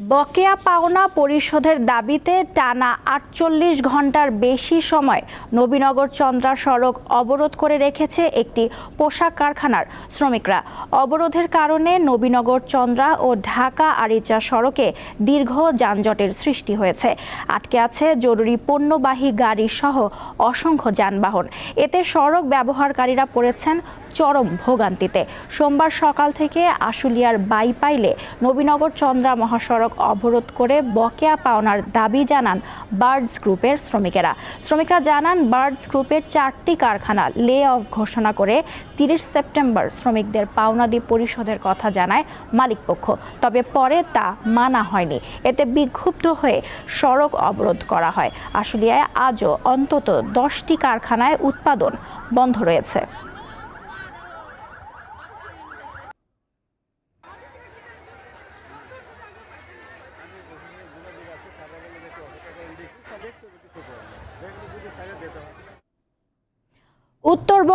বকেয়া পাওনা পরিশোধের দাবিতে টানা আটচল্লিশ ঘণ্টার বেশি সময় নবীনগর চন্দ্রা সড়ক অবরোধ করে রেখেছে একটি পোশাক কারখানার শ্রমিকরা। অবরোধের কারণে নবীনগর চন্দ্রা ও ঢাকা আরিচা সড়কে দীর্ঘ যানজটের সৃষ্টি হয়েছে। আটকে আছে জরুরি পণ্যবাহী গাড়ি সহ অসংখ্য যানবাহন। এতে সড়ক ব্যবহারকারীরা পড়েছেন চরম ভোগান্তিতে। সোমবার সকাল থেকে আশুলিয়ার বাইপাইলে নবীনগর চন্দ্রা মহাসড়ক অবরোধ করে বকেয়া পাওনার দাবি জানান বার্ডস গ্রুপের শ্রমিকেরা। শ্রমিকরা জানান, বার্ডস গ্রুপের চারটি কারখানা লে অফ ঘোষণা করে তিরিশ সেপ্টেম্বর শ্রমিকদের পাওনাদি পরিশোধের কথা জানায় মালিকপক্ষ। তবে পরে তা মানা হয়নি। এতে বিক্ষুব্ধ হয়ে সড়ক অবরোধ করা হয়। আশুলিয়ায় আজও অন্তত দশটি কারখানায় উৎপাদন বন্ধ রয়েছে।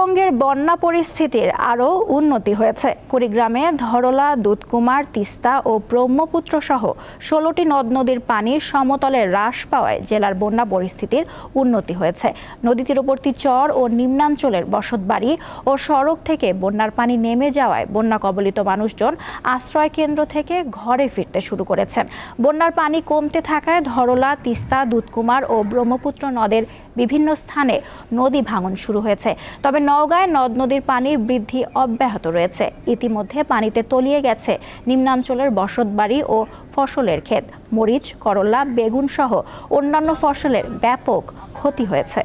উত্তরবঙ্গের বন্যা পরিস্থিতির আরও উন্নতি হয়েছে। কুড়িগ্রামে ধরলা, দুধকুমার, তিস্তা ও ব্রহ্মপুত্র সহ ষোলোটি নদ নদীর পানি সমতলে হ্রাস পাওয়ায় জেলার বন্যা পরিস্থিতির উন্নতি হয়েছে। নদী তীরবর্তী চর ও নিম্নাঞ্চলের বসতবাড়ি ও সড়ক থেকে বন্যার পানি নেমে যাওয়ায় বন্যা কবলিত মানুষজন আশ্রয় কেন্দ্র থেকে ঘরে ফিরতে শুরু করেছেন বন্যার পানি কমতে থাকায় ধরলা, তিস্তা, দুধকুমার ও ব্রহ্মপুত্র নদের বিভিন্ন স্থানে নদী ভাঙন শুরু হয়েছে। তবে নওগাঁয় নদ নদীর পানি বৃদ্ধি অব্যাহত রয়েছে। ইতিমধ্যে পানিতে তলিয়ে গেছে নিম্নাঞ্চলের বসত বাড়ি ও ফসলের ক্ষেত। মরিচ, করলা বেগুন সহ অন্যান্য ফসলের ব্যাপক ক্ষতি হয়েছে।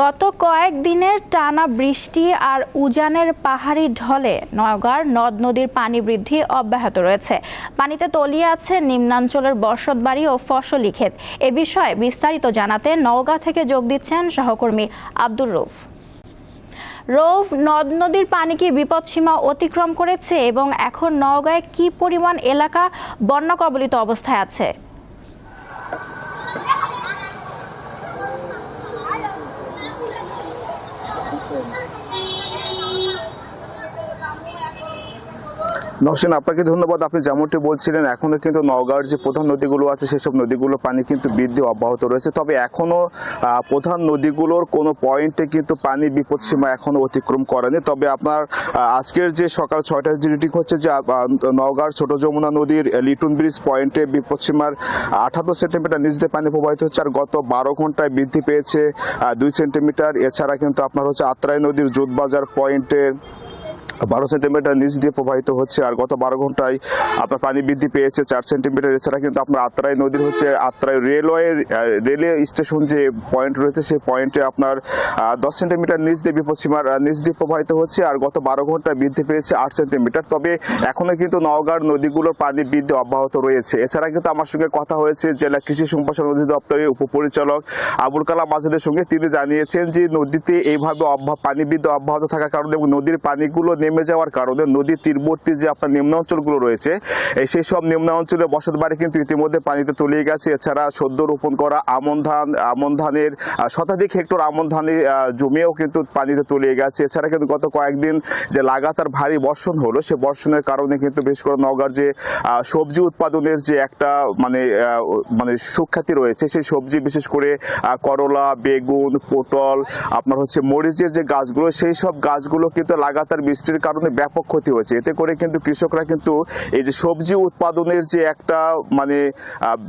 গত কয়েকদিনের টানা বৃষ্টি আর উজানের পাহাড়ি ঢলে নওগাঁর নদ নদীর পানি বৃদ্ধি অব্যাহত রয়েছে। পানিতে তলিয়ে আছে নিম্নাঞ্চলের বসতবাড়ি ও ফসলি ক্ষেত। এ বিষয়ে বিস্তারিত জানাতে নওগাঁ থেকে যোগ দিচ্ছেন সহকর্মী আব্দুর রৌফ রৌফ নদ নদীর পানি কি বিপদসীমা অতিক্রম করেছে এবং এখন নওগাঁয় কি পরিমাণ এলাকা বন্যা কবলিত অবস্থায় আছে? নওশিন আপনাকে ধন্যবাদ। আপনি যেমনটি বলছিলেন এখনও কিন্তু নওগাঁর যে প্রধান নদীগুলো আছে সেসব নদীগুলোর পানি কিন্তু বৃদ্ধি অব্যাহত রয়েছে। তবে এখনও আহ, প্রধান নদীগুলোর কোনো পয়েন্টে কিন্তু পানি বিপদসীমা এখনও অতিক্রম করেনি। তবে আপনার আজকের যে সকাল ছয়টার যে হচ্ছে যে নওগাঁর ছোট যমুনা নদীর লিটন ব্রিজ পয়েন্টে বিপদসীমার আঠাত্তর সেন্টিমিটার নিচ দিয়ে পানি প্রবাহিত হচ্ছে আর গত বারো ঘন্টায় বৃদ্ধি পেয়েছে দুই সেন্টিমিটার। এছাড়া কিন্তু আপনার হচ্ছে আত্রাই নদীর জুটবাজার পয়েন্টে বারো সেন্টিমিটার নিচ দিয়ে প্রবাহিত হচ্ছে আর গত বারো ঘন্টায় আপনার পানি বৃদ্ধি পেয়েছে চার সেন্টিমিটার। এছাড়া কিন্তু আপনার আত্রাই নদীর হচ্ছে আত্রাই রেলওয়ে রেলওয়ে স্টেশন যে পয়েন্ট রয়েছে, সেই পয়েন্টে আপনার দশ সেন্টিমিটার নিচ দিয়ে বিপদসীমার নিচ দিয়ে প্রবাহিত হচ্ছে আর গত বারো ঘন্টায় বৃদ্ধি পেয়েছে আট সেন্টিমিটার। তবে এখনও কিন্তু নওগাঁর নদীগুলোর পানি বৃদ্ধি অব্যাহত রয়েছে। এছাড়া কিন্তু আমার সঙ্গে কথা হয়েছে জেলা কৃষি সম্প্রসারণ অধিদপ্তরের উপপরিচালক আবুল কালাম আজাদের সঙ্গে। তিনি জানিয়েছেন যে নদীতে এইভাবে পানি বৃদ্ধি অব্যাহত থাকার কারণে এবং নদীর পানিগুলো নেমে যাওয়ার কারণে নদীর তীরবর্তী যে আপনার নিম্নাঞ্চলগুলো রয়েছে, এই সেই সব নিম্নাঞ্চলের বসত বাড়ি কিন্তু ইতিমধ্যে পানিতে তলিয়ে গেছে। এছাড়া সদ্য রোপণ করা আমন ধান, আমন ধানের শতাধিক হেক্টর আমন ধানের জমিও কিন্তু পানিতে তলিয়ে গেছে। এছাড়া কিন্তু গত কয়েকদিন যে লাগাতার ভারী বর্ষণ হলো, সে বর্ষণের কারণে কিন্তু বেশ করে নওগাঁর যে সবজি উৎপাদনের যে একটা মানে মানে সুখ্যাতি রয়েছে, সেই সবজি বিশেষ করে করলা, বেগুন, পটল, আপনার হচ্ছে মরিচের যে গাছগুলো, সেই সব গাছগুলো কিন্তু লাগাতার বৃষ্টির কারণে ব্যাপক ক্ষতি হয়েছে। এতে করে কিন্তু কৃষকরা কিন্তু এই যে সবজি উৎপাদনের যে একটা মানে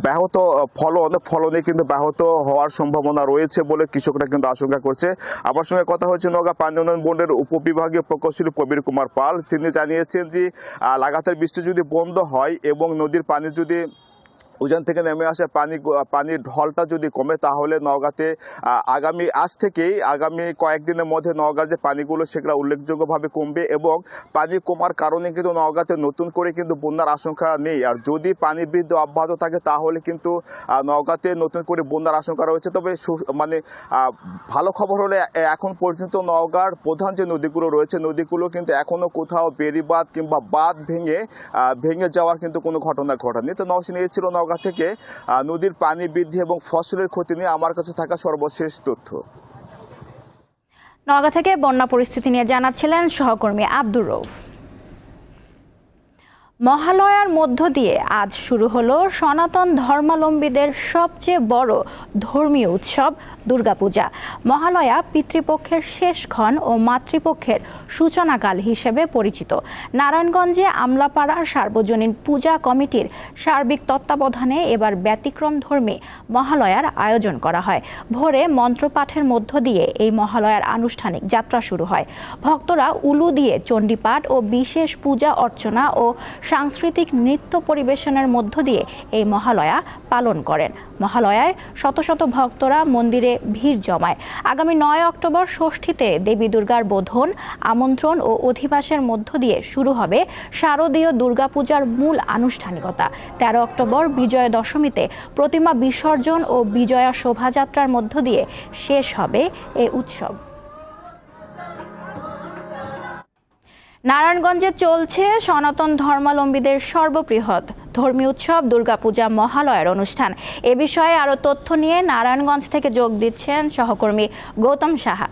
ব্যাহত ফলন, ফলনে কিন্তু ব্যাহত হওয়ার সম্ভাবনা রয়েছে বলে কৃষকরা কিন্তু আশঙ্কা করছে। আমার সঙ্গে কথা হচ্ছে নওগাঁ পানি উন্নয়ন বোর্ডের উপবিভাগীয় প্রকৌশলী প্রবীর কুমার পাল। তিনি জানিয়েছেন যে লাগাতার বৃষ্টি যদি বন্ধ হয় এবং নদীর পানি যদি উজান থেকে নেমে আসে পানি পানির ঢলটা যদি কমে তাহলে নওগাঁতে আগামী, আজ থেকেই আগামী কয়েকদিনের মধ্যে নওগাঁর যে পানিগুলো সেগুলো উল্লেখযোগ্যভাবে কমবে এবং পানি কমার কারণে কিন্তু নওগাঁতে নতুন করে কিন্তু বন্যার আশঙ্কা নেই। আর যদি পানি বৃদ্ধি অব্যাহত থাকে তাহলে কিন্তু নওগাঁতে নতুন করে বন্যার আশঙ্কা রয়েছে। তবে মানে ভালো খবর হলে এখন পর্যন্ত নওগাঁর প্রধান যে নদীগুলো রয়েছে, নদীগুলো কিন্তু এখনও কোথাও বেড়িবাঁধ কিংবা বাঁধ ভেঙে ভেঙে যাওয়ার কিন্তু কোনো ঘটনা ঘটেনি। তো নওশিন এই ছিল নওগাঁ থেকে আহ, নদীর পানি বৃদ্ধি এবং ফসলের ক্ষতি নিয়ে আমার কাছে থাকা সর্বশেষ তথ্য। নওগাঁ থেকে বন্যা পরিস্থিতি নিয়ে জানাচ্ছিলেন সহকর্মী আব্দুর রৌফ মহালয়ার মধ্য দিয়ে আজ শুরু হলো সনাতন ধর্মাবলম্বীদের সবচেয়ে বড় ধর্মীয় উৎসব দুর্গাপূজা। মহালয়া পিতৃপক্ষের শেষক্ষণ ও মাতৃপক্ষের সূচনাকাল হিসেবে পরিচিত। নারায়ণগঞ্জে আমলাপাড়ার সার্বজনীন পূজা কমিটির সার্বিক তত্ত্বাবধানে এবার ব্যতিক্রম ধর্মী মহালয়ার আয়োজন করা হয়। ভোরে মন্ত্রপাঠের মধ্য দিয়ে এই মহালয়ার আনুষ্ঠানিক যাত্রা শুরু হয়। ভক্তরা উলু দিয়ে চণ্ডীপাঠ ও বিশেষ পূজা অর্চনা ও সাংস্কৃতিক নৃত্য পরিবেশনের মধ্য দিয়ে এই মহালয়া পালন করেন। মহালয়ায় শত শত ভক্তরা মন্দিরে ভিড় জমায়। আগামী নয় অক্টোবর ষষ্ঠীতে দেবী দুর্গার বোধন, আমন্ত্রণ ও অধিবাসের মধ্য দিয়ে শুরু হবে শারদীয় দুর্গাপূজার মূল আনুষ্ঠানিকতা। তেরো অক্টোবর বিজয়া দশমীতে প্রতিমা বিসর্জন ও বিজয়া শোভাযাত্রার মধ্য দিয়ে শেষ হবে এ উৎসব। নারায়ণগঞ্জে চলছে সনাতন ধর্মাবলম্বীদের সর্ববৃহৎ ধর্মীয় উৎসব দুর্গাপূজা মহালয়ার অনুষ্ঠান এ বিষয়ে আরও তথ্য নিয়ে নারায়ণগঞ্জ থেকে যোগ দিচ্ছেন সহকর্মী গৌতম সাহা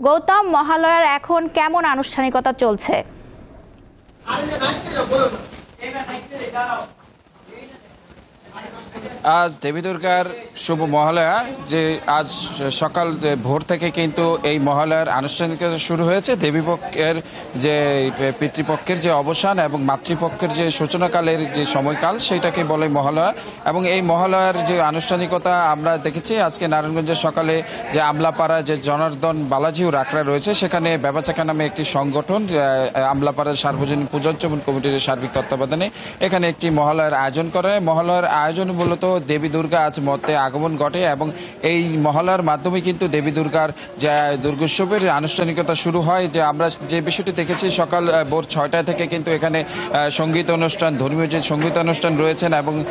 গৌতম মহালয়ার এখন কেমন আনুষ্ঠানিকতা চলছে আজ দেবী দুর্গার শুভ মহালয়া, যে আজ সকাল ভোর থেকে কিন্তু এই মহালয়ার আনুষ্ঠানিকতা শুরু হয়েছে। দেবীপক্ষের যে, পিতৃপক্ষের যে অবসান এবং মাতৃপক্ষের যে সূচনাকালের যে সময়কাল সেটাকে বলে মহালয়া। এবং এই মহালয়ার যে আনুষ্ঠানিকতা আমরা দেখেছি, আজকে নারায়ণগঞ্জের সকালে যে আমলাপাড়া যে জনার্দন বালাজিউ রাকড়া রয়েছে, সেখানে ব্যবচাকা নামে একটি সংগঠন আমলাপাড়ার সার্বজনীন পূজোচ্চমন কমিটির সার্বিক তত্ত্বাবধানে এখানে একটি মহালয়ার আয়োজন করে মহালয়ার আয়োজন মূলত দেবী দুর্গা আজ মতে আগমন ঘটে এবং এই মহলার মাধ্যমে কিন্তু দেবী দুর্গার যে দুর্গোৎসবের আনুষ্ঠানিকতা শুরু হয়। যে আমরা যে বিষয়টি দেখেছি, সকাল ভোর ছয়টা থেকে কিন্তু এখানে সংগীত অনুষ্ঠান, ধর্মীয় যে সংগীত অনুষ্ঠান রয়েছেন এবং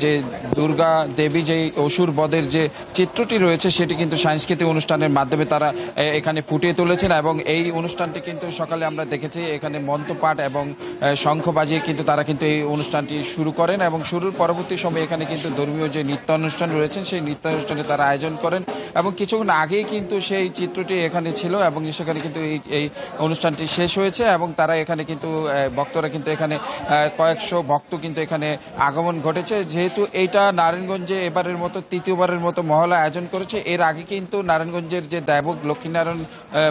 যে- দুর্গা দেবী যে অসুর বদের যে চিত্রটি রয়েছে, সেটি কিন্তু সাংস্কৃতিক অনুষ্ঠানের মাধ্যমে তারা এখানে ফুটিয়ে তুলেছেন এবং এই অনুষ্ঠানটি কিন্তু সকালে আমরা দেখেছি, এখানে মন্ত্রপাঠ এবং শঙ্খ বাজিয়ে কিন্তু তারা কিন্তু এই অনুষ্ঠানটি শুরু করেন এবং শুরুর পরবর্তী সময়ে এখানে কিন্তু ধর্মীয় যে নৃত্য অনুষ্ঠান রয়েছেন সেই নৃত্য অনুষ্ঠানে তারা আয়োজন করেন এবং কিছুক্ষণ আগেই কিন্তু সেই চিত্রটি এখানে ছিল এবং সেখানে কিন্তু এই এই অনুষ্ঠানটি শেষ হয়েছে এবং তারা এখানে কিন্তু ভক্তরা কিন্তু এখানে কয়েকশো ভক্ত কিন্তু এখানে আগমন ঘটেছে। যেহেতু এইটা নারায়ণগঞ্জে এবারের মতো, তৃতীয়বারের মতো মহলা আয়োজন করেছে, এর আগে কিন্তু নারায়ণগঞ্জের যে দেবক লক্ষ্মীনারায়ণ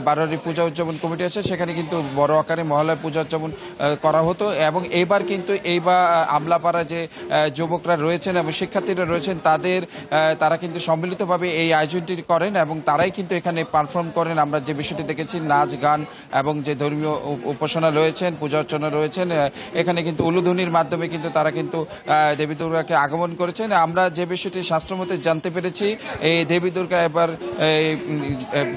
বারোয়ারি পূজা উদযাপন কমিটি আছে, সেখানে কিন্তু বড় আকারে মহলায় পূজা উদযাপন করা হতো এবং এইবার কিন্তু এইবার আমলাপাড়া যে যুবকরা রয়েছেন এবং শিক্ষার্থীরা রয়েছেন, তাদের তারা কিন্তু সম্মিলিতভাবে এই আয়োজনটি করেন এবং তারাই কিন্তু এখানে পারফর্ম করেন। আমরা যে বিষয়টি দেখেছি, নাচ, গান এবং যে ধর্মীয় উপাসনা রয়েছেন, পূজা অর্চনা রয়েছেন এখানে কিন্তু উলুধ্বনির মাধ্যমে কিন্তু তারা কিন্তু দেবী দুর্গাকে আগমন করেছেন। আমরা যে বিষয়টি শাস্ত্রমতে জানতে পেরেছি, এই দেবী দুর্গা এবার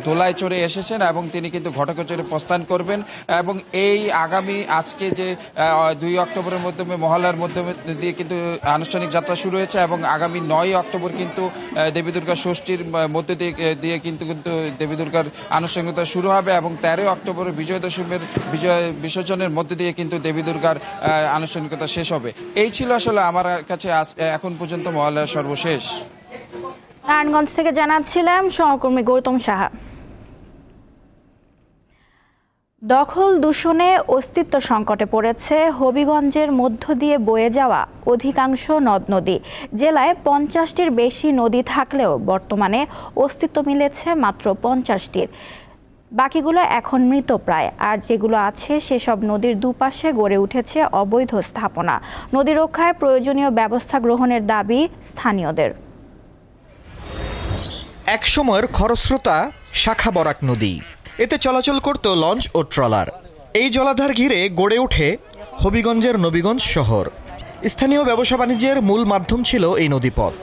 দোলায় চড়ে এসেছেন এবং তিনি কিন্তু ঘটকে চড়ে প্রস্থান করবেন এবং এই আগামী আজকে যে দুই অক্টোবরের মাধ্যমে মহলার মাধ্যমে দিয়ে কিন্তু আনুষ্ঠানিক যাত্রা শুরু হয়েছে এবং আগামী নয় অক্টোবর কিন্তু দেবী দুর্গা ষষ্ঠীর মধ্যে দিয়ে কিন্তু কিন্তু দেবী দুর্গার আনুষ্ঠানিকতা শুরু হবে এবং তেরোই অক্টোবর বিজয় দশমীর বিজয় বিসর্জনের মধ্যে দিয়ে কিন্তু দেবী দুর্গার আনুষ্ঠানিকতা শেষ হবে। এই ছিল আসলে আমার কাছে এখন পর্যন্ত মহালয়ার সর্বশেষ। নারায়ণগঞ্জ থেকে জানাচ্ছিলাম, সহকর্মী গৌতম সাহা। দখল দূষণে অস্তিত্ব সংকটে পড়েছে হবিগঞ্জের মধ্য দিয়ে বয়ে যাওয়া অধিকাংশ নদ নদী। জেলায় পঞ্চাশটির বেশি নদী থাকলেও বর্তমানে অস্তিত্ব মিলেছে মাত্র পঞ্চাশটির। বাকিগুলো এখন মৃতপ্রায় আর যেগুলো আছে সেসব নদীর দুপাশে গড়ে উঠেছে অবৈধ স্থাপনা। নদী রক্ষায় প্রয়োজনীয় ব্যবস্থা গ্রহণের দাবি স্থানীয়দের। একসময়ের খরস্রোতা শাখা বরাক নদী। এতে চলাচল করত লঞ্চ ও ট্রলার। এই জলাধার ঘিরে গড়ে ওঠে হবিগঞ্জের নবীগঞ্জ শহর। স্থানীয় ব্যবসা বাণিজ্যের মূল মাধ্যম ছিল এই নদীপথ।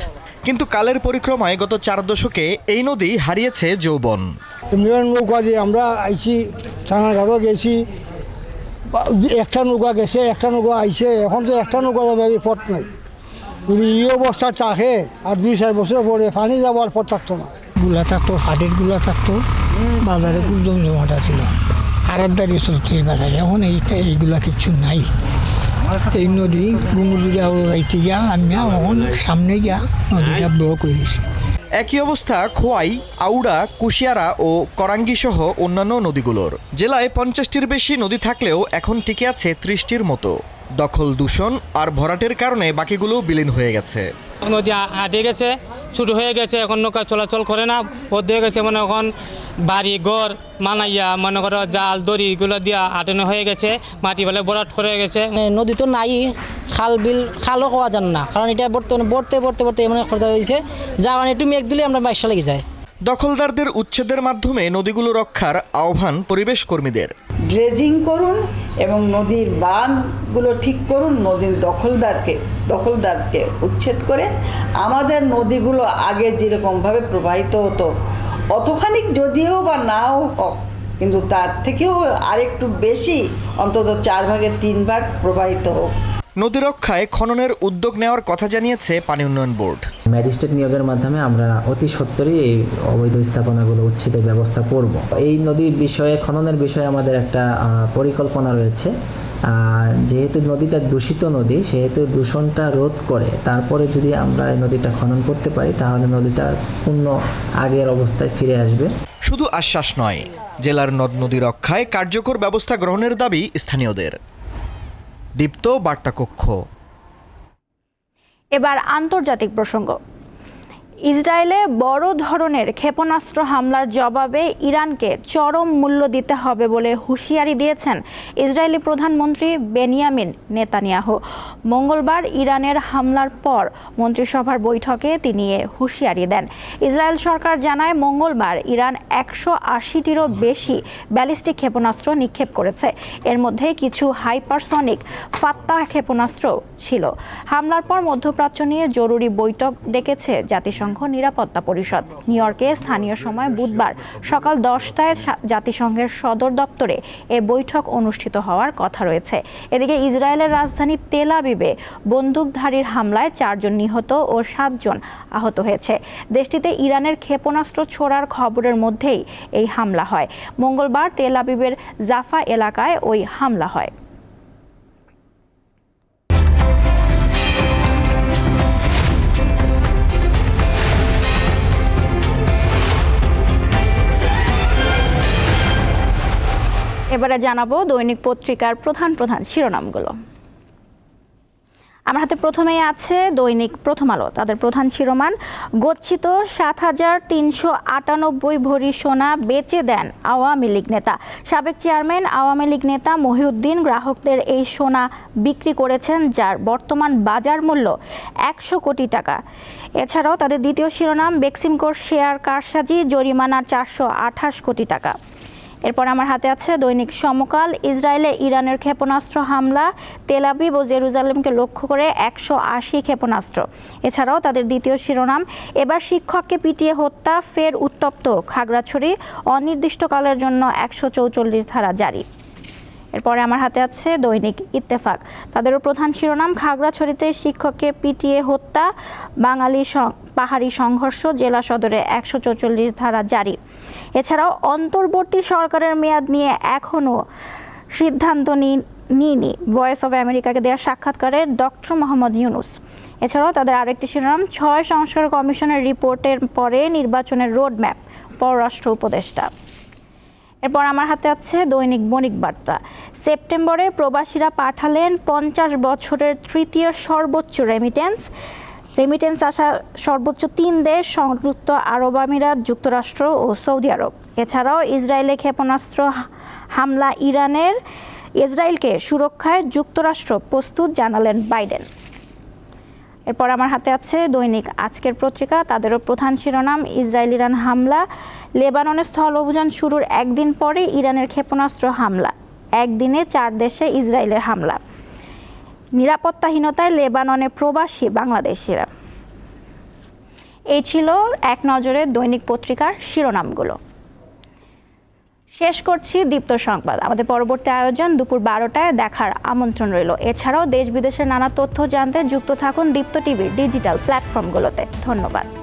কিন্তু কালের পরিক্রমায় গত চার দশকে এই নদী হারিয়েছে যৌবন। নৌকা দিয়ে আমরা আইছি থানাঘাটও গেছি একটা নৌকা গেছে, একটা নৌকা আইছে, এখন তো একটা নৌকা যাবে পথ নাই। যদি এই অবস্থা চাহে আর দুই চার বছর পরে পানি যাওয়ার পথ থাকতো না। গুলা থাকতো ফাটিরগুলা থাকতো, বাজারে খুব জমজমাটা ছিল আড়াদারি চলতো এই বাজারে এখন এই এইগুলা কিছু নাই। এই নদী গুমুজুরিয়া যাইতে গিয়া আমি এখন সামনে গিয়া নদীটা ব্লক হয়ে গেছে। একই অবস্থা খোয়াই, আউড়া, কুশিয়ারা ও করাঙ্গি সহ অন্যান্য নদীগুলোর। জেলায় পঞ্চাশটির বেশি নদী থাকলেও এখন টিকে আছে ত্রিশটির মতো। দখল দূষণ আর ভরাটের কারণে বাকিগুলো বিলীন হয়ে গেছে। নদী আটে গেছে শুরু হয়ে গেছে এখন নৌকা চলাচল করে না বদ্ধ হয়ে গেছে মানে এখন বাড়ি ঘর মানাইয়া মনে করো জাল দড়ি এগুলো দিয়া আটানো হয়ে গেছে মাটি বেলে বরাট করে গেছে। মানে নদী তো নাই খাল বিল খালও হওয়া যান না কারণ এটা বর্তমানে বড়তে বড়তে বড়তে এমন খরচা হয়েছে যা মানে একটু মেঘ দিলে আমরা বাইশা লেগে যায়। দখলদারদের উচ্ছেদের মাধ্যমে নদীগুলো রক্ষার আহ্বান পরিবেশ কর্মীদের ড্রেজিং করুন এবং নদীর বাঁধগুলো ঠিক করুন, নদীর দখলদারকে দখলদারকে উচ্ছেদ করে আমাদের নদীগুলো আগে যেরকমভাবে প্রবাহিত হতো অতখানি যদিও বা নাও হোক, কিন্তু তার থেকেও আরেকটু বেশি, অন্তত চার ভাগের তিন ভাগ প্রবাহিত হোক। নদী রক্ষায় খননের উদ্যোগ নেওয়ার কথা জানিয়েছে পানি উন্নয়ন বোর্ড। ম্যাজিস্ট্রেট নিয়োগের মাধ্যমে আমরা অতি সত্বরই এই অবৈধ স্থাপনাগুলো উচ্ছেদের ব্যবস্থা করব। এই নদীর বিষয়ে খননের বিষয়ে আমাদের একটা পরিকল্পনা রয়েছে। যেহেতু নদীটা দূষিত নদী সেহেতু দূষণটা রোধ করে তারপরে যদি আমরা এই নদীটা খনন করতে পারি তাহলে নদীটার পূর্ণ আগের অবস্থায় ফিরে আসবে। শুধু আশ্বাস নয় জেলার নদ নদী রক্ষায় কার্যকর ব্যবস্থা গ্রহণের দাবি স্থানীয়দের। দীপ্ত বার্তাকক্ষ। এবার আন্তর্জাতিক প্রসঙ্গ। ইসরায়েলে বড় ধরনের ক্ষেপণাস্ত্র হামলার জবাবে ইরানকে চরম মূল্য দিতে হবে বলে হুঁশিয়ারি দিয়েছেন ইসরায়েলি প্রধানমন্ত্রী বেনিয়ামিন নেতানিয়াহু। মঙ্গলবার ইরানের হামলার পর মন্ত্রিসভার বৈঠকে তিনি এ হুঁশিয়ারি দেন। ইসরায়েল সরকার জানায়, মঙ্গলবার ইরান একশো আশিটিরও বেশি ব্যালিস্টিক ক্ষেপণাস্ত্র নিক্ষেপ করেছে। এর মধ্যে কিছু হাইপারসনিক ফাত্তা ক্ষেপণাস্ত্র ছিল। হামলার পর মধ্যপ্রাচ্য নিয়ে জরুরি বৈঠক ডেকেছে জাতিসংঘ। নিরাপত্তা পরিষদ। নিউ ইয়র্কে স্থানীয় সময় বুধবার সকাল দশটায় জাতিসংঘের সদর দপ্তরে এ বৈঠক অনুষ্ঠিত হওয়ার কথা রয়েছে। এদিকে ইসরায়েলের রাজধানী তেল আবিবে বন্দুকধারীর হামলায় চারজন নিহত ও সাতজন আহত হয়েছে। দেশটিতে ইরানের ক্ষেপণাস্ত্র ছোড়ার খবরের মধ্যেই এই হামলা হয়। মঙ্গলবার তেল আবিবের জাফা এলাকায় ওই হামলা হয়। এবারে জানাব দৈনিক পত্রিকার প্রধান প্রধান শিরোনামগুলো। আমার হাতে প্রথমেই আছে দৈনিক প্রথম আলো। তাদের প্রধান শিরোনাম, গচ্ছিত সাত হাজার তিনশো আটানব্বই ভরি সোনা বেচে দেন আওয়ামী লীগ নেতা। সাবেক চেয়ারম্যান, আওয়ামী লীগ নেতা মহিউদ্দিন গ্রাহকদের এই সোনা বিক্রি করেছেন, যার বর্তমান বাজার মূল্য একশো কোটি টাকা। এছাড়াও তাদের দ্বিতীয় শিরোনাম, বেক্সিমকোর শেয়ার কারসাজি, জরিমানা চারশো আঠাশ কোটি টাকা। এরপর আমার হাতে আছে দৈনিক সমকাল, ইসরায়েলে ইরানের ক্ষেপণাস্ত্র হামলা তেলাবিব ও জেরুজালেমকে লক্ষ্য করে একশো আশি ক্ষেপণাস্ত্র। এছাড়াও তাদের দ্বিতীয় শিরোনাম, এবার শিক্ষককে পিটিয়ে হত্যা, ফের উত্তপ্ত খাগড়াছড়ি, অনির্দিষ্টকালের জন্য একশো চৌচল্লিশ ধারা জারি। এরপরে আমার হাতে আছে দৈনিক ইত্তেফাক। তাদেরও প্রধান শিরোনাম খাগড়াছড়িতে শিক্ষককে পিটিয়ে হত্যা, বাঙালি পাহাড়ি সংঘর্ষ, জেলা সদরে একশো চৌচল্লিশ ধারা জারি। এছাড়াও অন্তর্বর্তী সরকারের মেয়াদ নিয়ে এখনও সিদ্ধান্ত নিইনি। ভয়েস অফ আমেরিকাকে দেওয়া সাক্ষাৎকারে ডক্টর মোহাম্মদ ইউনুস। এছাড়াও তাদের আরেকটি শিরোনাম, ছয় সংস্কার কমিশনের রিপোর্টের পরে নির্বাচনের রোডম্যাপ। পররাষ্ট্র উপদেষ্টা। এরপর আমার হাতে আছে দৈনিক বণিক বার্তা। সেপ্টেম্বরে প্রবাসীরা পাঠালেন পঞ্চাশ বছরের তৃতীয় সর্বোচ্চ রেমিটেন্স রেমিটেন্স আসা সর্বোচ্চ তিন দেশ, সংযুক্ত আরব আমিরাত, যুক্তরাষ্ট্র ও সৌদি আরব। এছাড়াও ইসরায়েলে ক্ষেপণাস্ত্র হামলা ইরানের। ইসরায়েলকে সুরক্ষায় যুক্তরাষ্ট্র প্রস্তুত জানালেন বাইডেন। এরপর আমার হাতে আছে দৈনিক আজকের পত্রিকা, তাদেরও প্রধান শিরোনাম ইসরায়েল ইরান হামলা। লেবাননে স্থল অভিযান শুরুর একদিন পরে ইরানের ক্ষেপণাস্ত্র হামলা, একদিনে চার দেশে ইসরায়েলের হামলা। নিরাপত্তাহীনতায় লেবাননে প্রবাসী বাংলাদেশিরা। এই ছিল এক নজরে দৈনিক পত্রিকার শিরোনামগুলো। শেষ করছি দীপ্ত সংবাদ। আমাদের পরবর্তী আয়োজন দুপুর বারোটায় দেখার আমন্ত্রণ রইল। এছাড়াও দেশ বিদেশের নানা তথ্য জানতে যুক্ত থাকুন দীপ্ত টিভির ডিজিটাল প্ল্যাটফর্মগুলোতে। ধন্যবাদ।